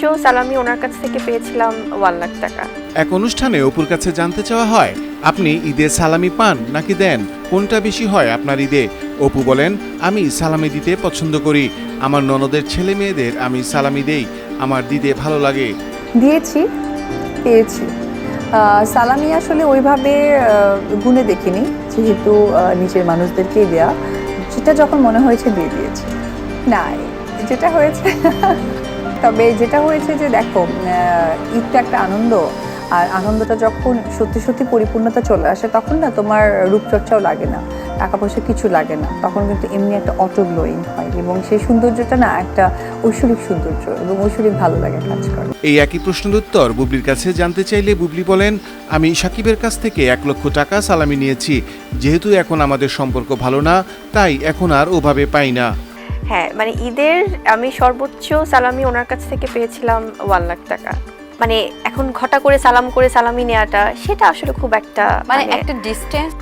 চো সালামি ওনার কাছ থেকে পেয়েছিলাম ওয়ান লাখ টাকা। এক অনুষ্ঠানে অপুর কাছে জানতে চাওয়া হয় আপনি ঈদে সালামি পান নাকি দেন? কোনটা বেশি হয় আপনার ঈদে? অপু বলেন আমি সালামি দিতে পছন্দ করি। আমার ননদের ছেলে মেয়েদের আমি সালামি দেই আমার দিতে ভালো লাগে। দিয়েছি পেয়েছি। সালামি আসলে ওইভাবে গুণে দেখিনি যেহেতু নিজের মানুষদেরকেই দেয়া। যেটা যখন মনে হয়েছে দিয়ে দিয়েছি। না যেটা হয়েছে তবে যেটা হয়েছে যে দেখো ঈদটা একটা আনন্দ। আর আনন্দটা যখন সত্যি সত্যি পরিপূর্ণতা চলে আসে, তখন না তোমার রূপচর্চাও লাগে না টাকা পয়সা কিছু লাগে না। তখন কিন্তু এমনি একটা অটো গ্লোয়িং হয় এবং সেই সৌন্দর্যটা না একটা ঐশ্বরিক সৌন্দর্য এবং ঐশ্বরিক ভালো লাগে কাজ করে। এই একই প্রশ্নের উত্তর বুবলির কাছে জানতে চাইলে বুবলি বলেন, আমি সাকিবের কাছ থেকে এক লক্ষ টাকা সালামি নিয়েছি, যেহেতু এখন আমাদের সম্পর্ক ভালো না, তাই এখন আর ওভাবে পাই না। হ্যাঁ মানে ঈদের আমি সর্বোচ্চ সালামি ওনার কাছ থেকে পেয়েছিলাম ওয়ান লাখ টাকা। মানে এখন ঘটা করে সালাম করে সালামি নেওয়াটা সেটা আসলে খুব একটা মানে একটা ডিস্টেন্স